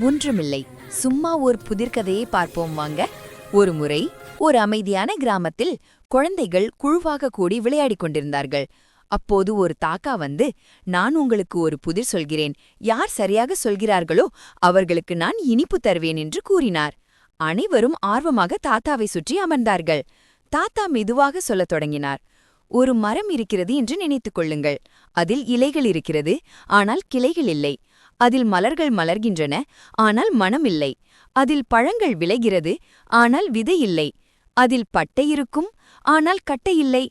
ஒன்றுமில்லை. சும்மா ஒரு புதிர்கதையை பார்ப்போம் வாங்க. ஒரு முறை ஒரு அமைதியான கிராமத்தில் குழந்தைகள் குழுவாக கூடி விளையாடிக் கொண்டிருந்தார்கள். அப்போது ஒரு தாக்கா வந்து நான் உங்களுக்கு ஒரு புதிர் சொல்கிறேன். யார் சரியாக சொல்கிறார்களோ அவர்களுக்கு நான் இனிப்பு தருவேன் என்று கூறினார். அனைவரும் ஆர்வமாக தாத்தாவை சுற்றி அமர்ந்தார்கள். தாத்தா மெதுவாக சொல்லத் தொடங்கினார். ஒரு மரம் இருக்கிறது என்று நினைத்துக் கொள்ளுங்கள். அதில் இலைகள் இருக்கிறது. ஆனால் கிளைகள் இல்லை. அதில் மலர்கள் மலர்கின்றன ஆனால் மனம் இல்லை. அதில் பழங்கள் விளைகிறது ஆனால் விதை இல்லை. அதில் பட்டை இருக்கும் ஆனால் கட்டை இல்லை.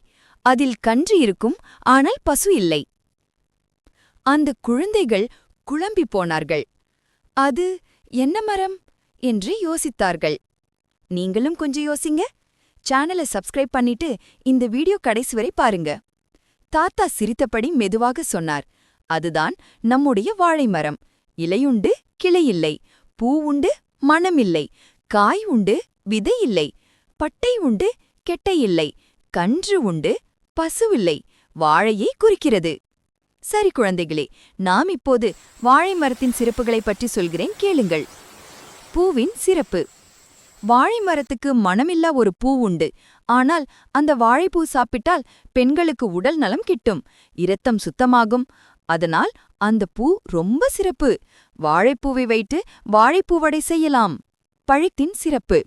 அதில் கன்று இருக்கும் ஆனால் பசு இல்லை. அந்த குழந்தைகள் குழம்பிப் போனார்கள். அது என்ன மரம்? என்று யோசித்தார்கள். நீங்களும் கொஞ்சம் யோசிங்க. சேனலை சப்ஸ்கிரைப் பண்ணிட்டு இந்த வீடியோ கடைசி வரை பாருங்க. தாத்தா சிரித்தபடி மெதுவாக சொன்னார். அதுதான் நம்முடைய வாழை மரம் இலையுண்டு கிளையில்லை பூ உண்டு மணமில்லை காய் உண்டு விதை இல்லை பட்டை உண்டு கெட்டை இல்லை கன்று உண்டு பசுவில்லை வாழையை குறிக்கிறது. சரி குழந்தைகளே நாம் இப்போது வாழை மரத்தின் சிறப்புகளைப் பற்றி சொல்கிறேன் கேளுங்கள். பூவின் சிறப்பு. வாழை மரத்துக்கு மணமில்லா ஒரு பூ உண்டு. ஆனால் அந்த வாழைப்பூ சாப்பிட்டால் பெண்களுக்கு உடல் நலம் கிட்டும். இரத்தம் சுத்தமாகும். அதனால் அந்த பூ ரொம்ப சிறப்பு. வாழைப்பூவை வைத்து வாழைப்பூவடை செய்யலாம். பழத்தின் சிறப்பு.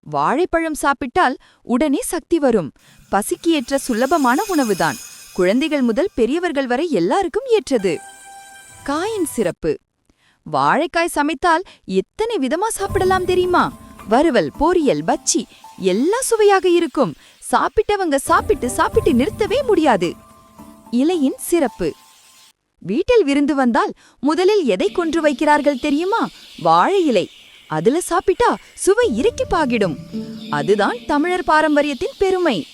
வாழைப்பழம் சாப்பிட்டால் உடனே சக்தி வரும். பசிக்கு ஏற்ற சுலபமான உணவுதான். குழந்தைகள் முதல் பெரியவர்கள் வரை எல்லாருக்கும் ஏற்றது. காயின் சிறப்பு. வாழைக்காய் சமைத்தால் எத்தனை விதமா சாப்பிடலாம் தெரியுமா? வறுவல் பொரியல் பச்சி எல்லாம் சுவையாக இருக்கும். சாப்பிட்டவங்க சாப்பிட்டு சாப்பிட்டு நிறுத்தவே முடியாது. இலையின் சிறப்பு. வீட்டில் விருந்து வந்தால் முதலில் எதை கொன்று வைக்கிறார்கள் தெரியுமா? வாழை இலை. அதுல சாப்பிட்டா சுவை இறுக்கிப்பாகிடும் அதுதான் தமிழர் பாரம்பரியத்தின் பெருமை.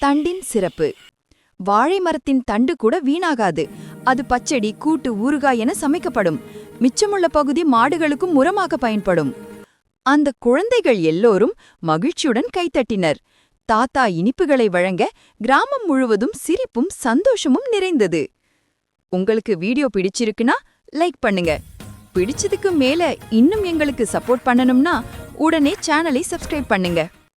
தண்டின் சிறப்பு. வாழை மரத்தின் தண்டு கூட வீணாகாது. அது பச்சடி கூட்டு ஊறுகாய் என சமைக்கப்படும். மிச்சமுள்ள பகுதி மாடுகளுக்கும் உரமாக பயன்படும். அந்த குழந்தைகள் எல்லோரும் மகிழ்ச்சியுடன் கைத்தட்டினர். தாத்தா இனிப்புகளை வழங்க கிராமம் முழுவதும் சிரிப்பும் சந்தோஷமும் நிறைந்தது. உங்களுக்கு வீடியோ பிடிச்சிருக்குன்னா லைக் பண்ணுங்க. பிடிச்சதுக்கு மேல இன்னும் எங்களுக்கு சப்போர்ட் பண்ணணும்னா உடனே சேனலை சப்ஸ்கிரைப் பண்ணுங்க.